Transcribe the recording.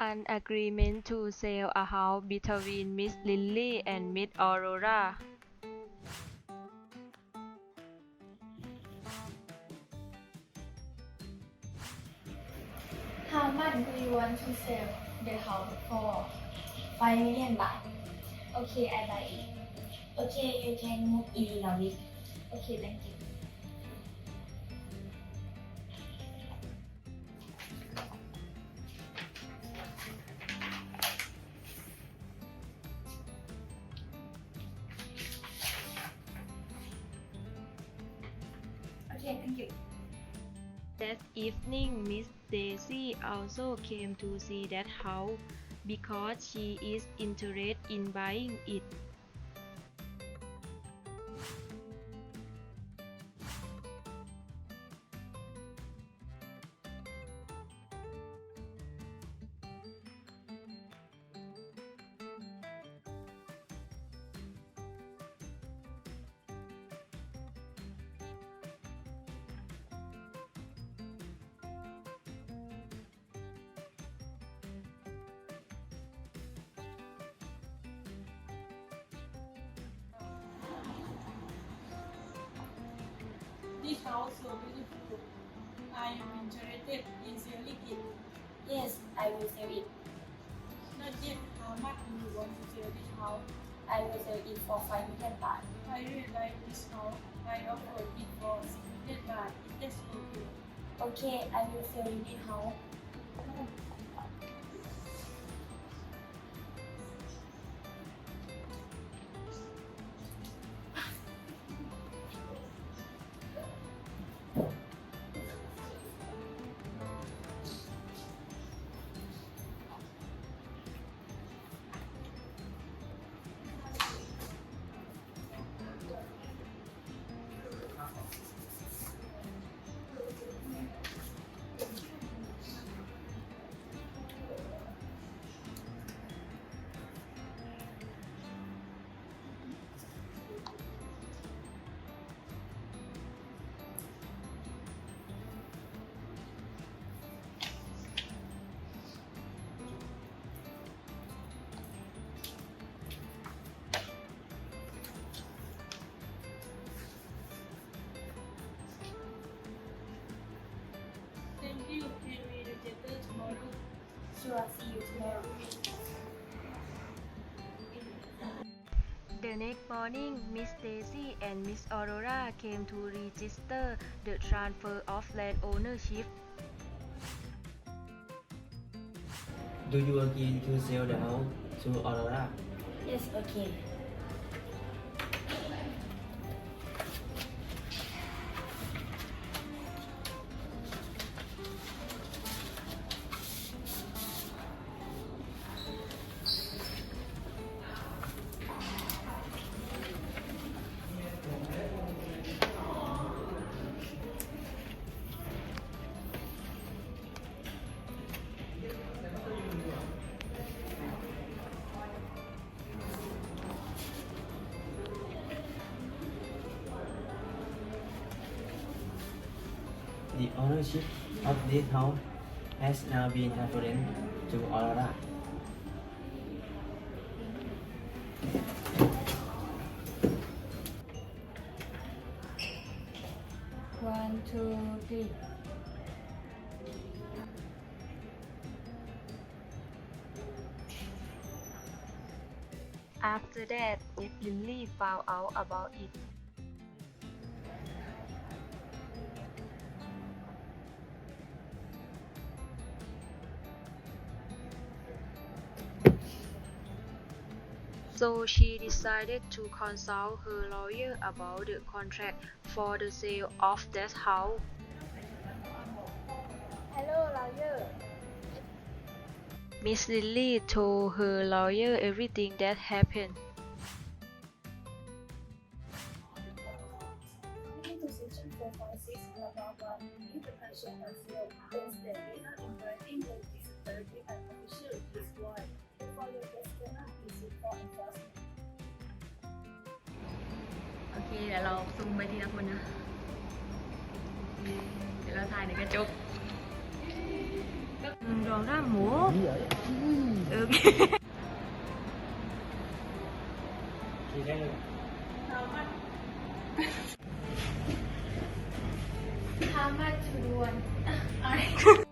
An agreement to sell a house between Miss Lily and Miss Aurora. How much do you want to sell the house for? 5 million baht. Okay, I buy it. Okay, you can move in now. Okay, thank you. Thank you. That evening, Miss Daisy also came to see that house because she is interested in buying it. This house so beautiful. I am interested in selling it. Yes, I will sell it. Not yet how much do you want to sell this house? I will sell it for 5 million baht. I really like this house. I offer it for 6 million baht. It is okay. Okay, I will sell you this house. Sure, see you tomorrow. The next morning, Miss Daisy and Miss Aurora came to register the transfer of land ownership. Do you agree to sell the house to Aurora? Yes, okay. The ownership of this house has now been transferred to Aurora. One, two, three. After that, Miss Lily found out about it. So she decided to consult her lawyer about the contract for the sale of that house. Hello, lawyer. Miss Lily told her lawyer everything that happened. โอเค เดี๋ยวเราซูมไปทีละคนนะ เดี๋ยวเราถ่ายในกระจกรองร่าหมูเออทีได้เลยทามาชวนอะไร